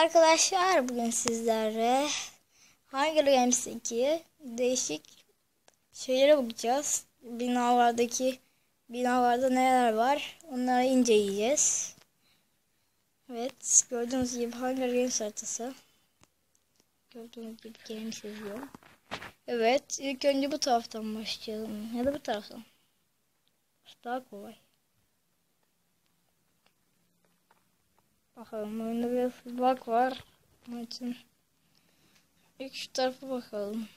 Arkadaşlar bugün sizlere Hunger Games'teki değişik şeylere bakacağız. Binalardaki binalarda neler var onları inceleyeceğiz. Evet gördüğünüz gibi Hunger Games haritası. Gördüğünüz gibi gelmiş yazıyor. Evet ilk önce bu taraftan başlayalım ya da bu taraftan. Daha kolay. Bakalım oyunda biraz bug var. İçin ilk şu tarafa bakalım.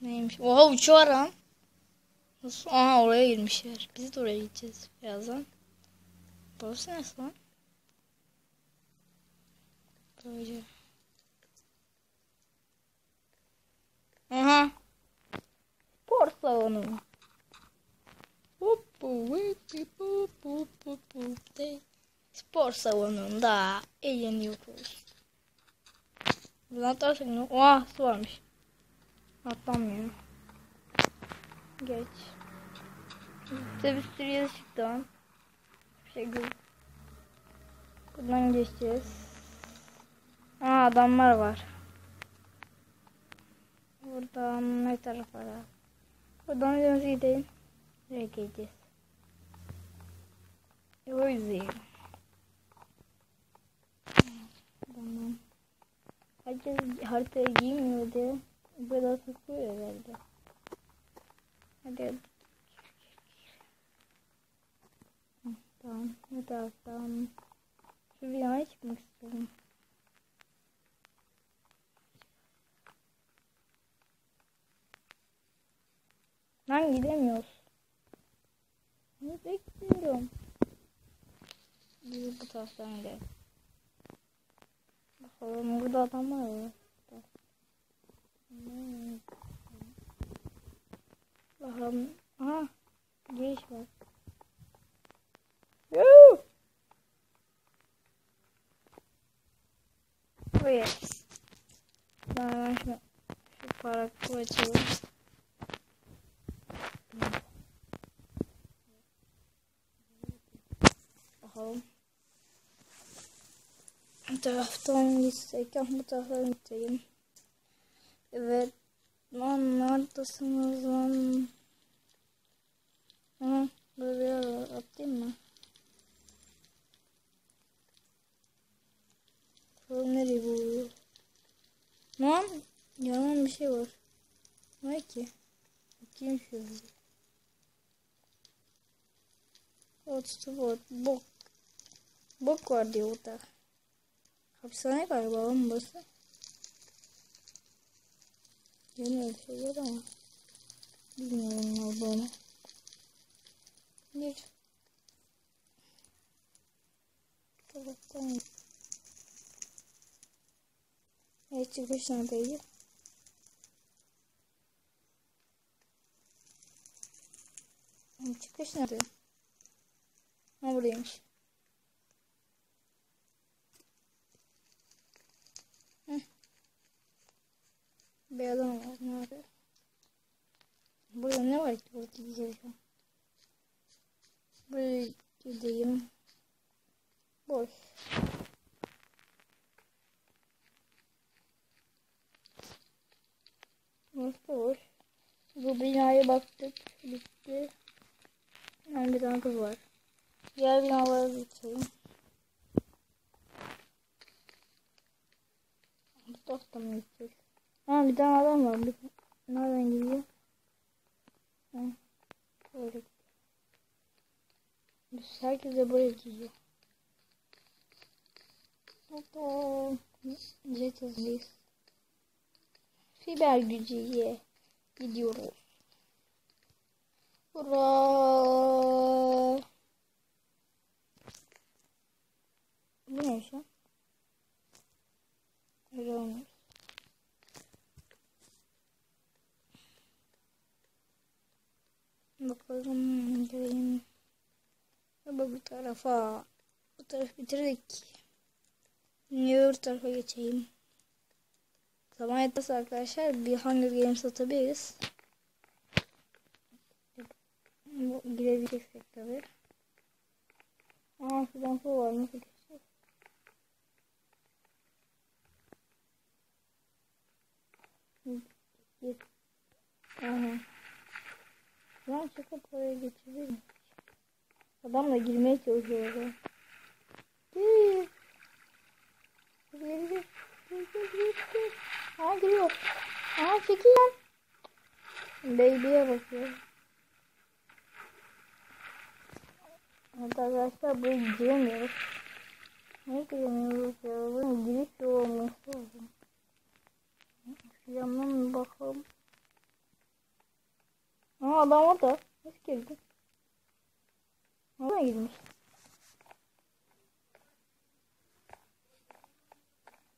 Neymiş? Oha uçuyor lan. Nasıl? Aha oraya girmişler. Biz de oraya gideceğiz birazdan. Burası nasıl lan? Böyle. Aha. Spor salonu. Spor salonunda eğleniyoruz. Buradan atlarsak ne? Oha su varmış. Atlamıyor. Geç. İşte bir sürü yazı çıktı lan. Bir şey gül. Buradan geçeceğiz. Aa adamlar var. Buradan ne tarafa da? Buradan nasıl gideyim? Nereye gideceğiz? O yüzden. Tamam. Herkes haritayı giymiyor diye böyle takıyor herhalde. Hadi. Hı, Tamam. Bu taraftan. Şu binaya çıkmak istiyorum. Ben gidemiyoruz. Ne bekliyorum? Biz bu taraftan gidelim. Bakalım burada adamlar var. Hmm. Bakalım. Aha. Giriş var. Yoo! Buraya. Ben şu, şu parakı açalım. Taraftan gitsek bu taraftan gideyim. Evet. Lan neredesiniz lan? Yer var. Atlayayım mı? Bakalım nereye vuruyor? Lan yalan bir şey var. Ne ki? Bakayım şöyle. Otuz bot. Bok. Bok var diyor burada. Hapishane galiba lan burası. Yeni öyle şeyler ama. Bilmiyorum ne olduğunu. Gir. Taraftan. Evet çıkış neredeydi? Çıkış nerede? Ha buradaymış. Bir adam var. Nerede? Burada ne var ki burada gideceğim. Buraya gideyim. Boş. Burası boş. Bu binaya baktık. Bitti. Yani bir tane kız var. Diğer binalara geçelim. Bu taraftan mı gideceğiz? Ha bir tane adam var. Bir, nereden gidiyor? Ha, böyle Biz herkes de böyle gidiyor. Hatta jet hızlıyız. Fiber gücüye gidiyoruz. Hurra! tarafa. Bu taraf bitirdik. Niye tarafa geçeyim? Zaman yetmez arkadaşlar. Bir Hunger Games atabiliriz. Bu girebilirsek tabi. Aa fidan su var. Nasıl geçeceğiz? Git. Aha. Lan çıkıp oraya geçebilir miyim? Adamla girmeye çalışıyor oraya. Gir. Gir gir gir. Gir gir gir gir. Aa giriyor. Aa çekil lan. Baby'ye bakıyor. Evet arkadaşlar buraya giremiyoruz. Niye giremiyoruz ya? Bunun giriş yolu olması lazım. Şu yandan bakalım. Aa adam orada. Nasıl girdi? Nereye girmiş?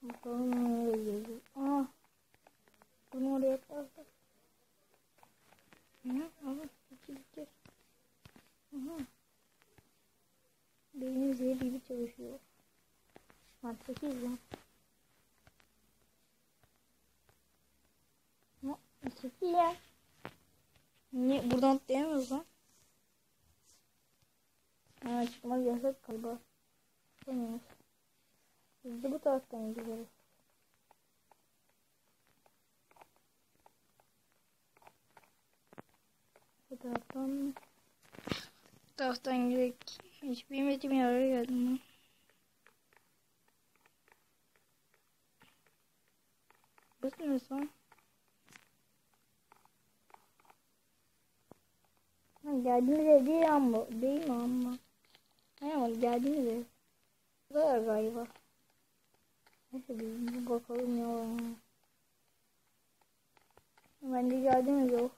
Bakalım nereye girdi. Aa. Bunu oraya yaparsak. Hı, aha, iki iki. Aha. Beynim zehir gibi çalışıyor. Lan sekiz lan. Ne? Sekiz ya. Niye? Buradan atlayamıyoruz lan. Ha çıkmaz yasak galiba. Çıkamıyoruz. Biz de bu taraftan gidiyoruz. Bu taraftan bu taraftan gidelim. Hiç bilmediğim yere geldim ben. Burası ne son? Ha, geldiğimiz ev değil ama değil mi ama? Ne ama geldiğimiz ev. Bu kadar galiba. Neyse bir bakalım ya. Bence geldiğimiz ev.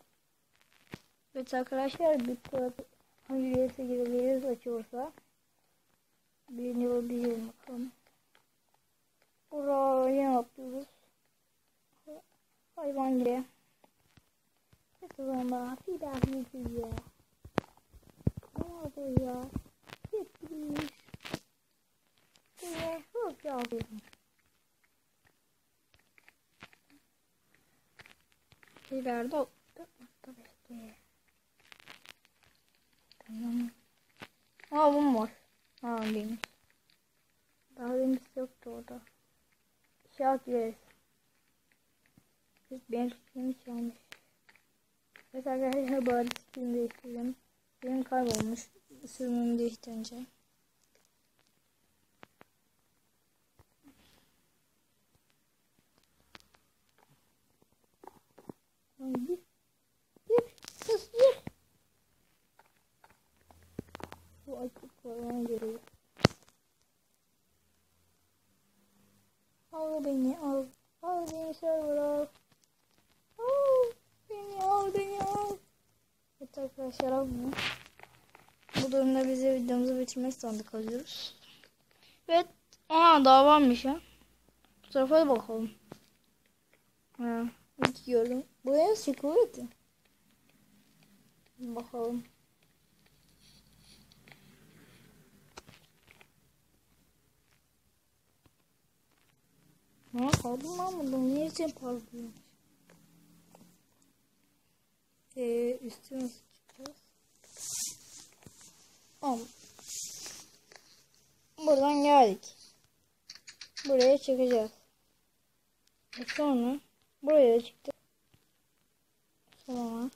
Evet arkadaşlar bir hangi üyesi girebiliriz açıyorsa. Birini bulabilirim bakalım. Buraya yapıyoruz. Hayvan gibi. Sonra bir daha gidiyor. Ne oldu ya? Gitmiş. Ve çok yavrum. Ki. Tamam. Aa bu var. Ha benim. Daha benim yoktu orada. Şart veririz. Benim fikrimi çalmış. Evet arkadaşlar arada skin değiştirdim. Benim kaybolmuş. Sürümümü değiştirince. Ay, Gir. Gir. Sus gir. Bu açık falan görüyor. Al beni al. Al beni server al. Al beni al beni al. Evet arkadaşlar almıyor. Bu durumda biz de videomuzu bitirmek zorunda kalıyoruz. Evet. Aa daha varmış ya. Bu tarafa da bakalım. Ha, gidiyorum. Buraya ki? Bakalım. Ha kaldım lan burada. Niye sen parlıyor? Ee, çıkacağız? Tamam. Buradan geldik. Buraya çıkacağız. E sonra buraya da çıktık. Sonra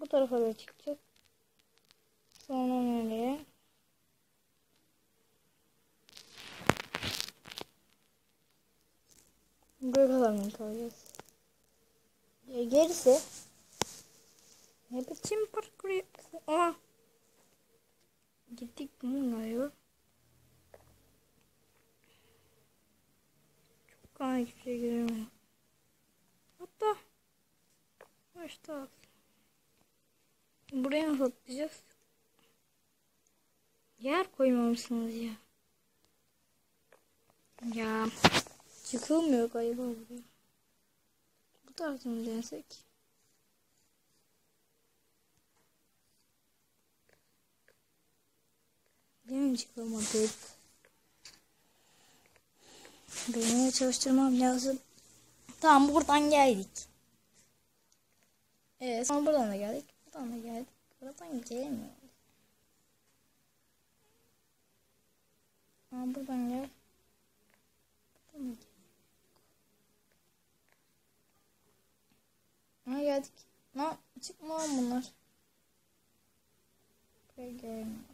bu tarafa da çıkacak. Sonra nereye? Buraya kadar mı kalacağız? Gerisi ne biçim parkur yapıyorsun? Aa! Gittik mi galiba? Çok kan hiçbir şey göremiyorum. Hatta başta Buraya nasıl atlayacağız? Yer koymamışsınız ya. Ya çıkılmıyor galiba buraya. Bu tarafta mı denesek? Benim çıkamadık. Beynimi çalıştırmam lazım. Tamam buradan geldik. Evet sonra buradan da geldik. Buradan da geldik. Buradan gelemiyoruz. Aa, buradan gel. Buradan da gel. Geldik. Lan çıkma bunlar. Gelmiyor.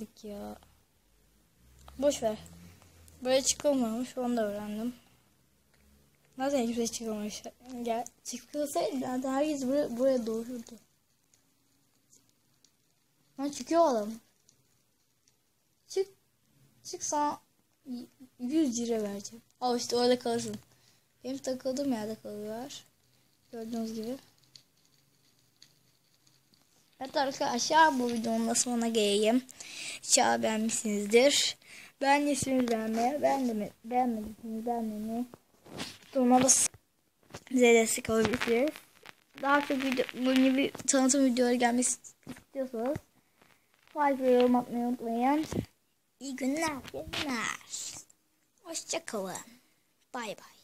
Veremedik ya. Boş ver. Böyle çıkılmamış onu da öğrendim. Zaten hiçbir şey çıkılmamış. Gel çıkılsaydı zaten herkes buraya, buraya doğururdu. Lan çıkıyor adam. Çık. Çık sana 100 lira vereceğim. Al işte orada kalırsın. Benim takıldığım yerde kalıyor. Gördüğünüz gibi. Evet arkadaşlar bu videonun da sonuna geleyim. İnşallah beğenmişsinizdir. Beğendiyseniz beğenmeyi, beğendim, beğenmediyseniz beğenmeyi. Durmada size destek olabilirsiniz. Daha çok video, bu gibi tanıtım videoları gelmesi istiyorsanız like ve yorum atmayı unutmayın. İyi günler, günler. Hoşçakalın. Bay bay.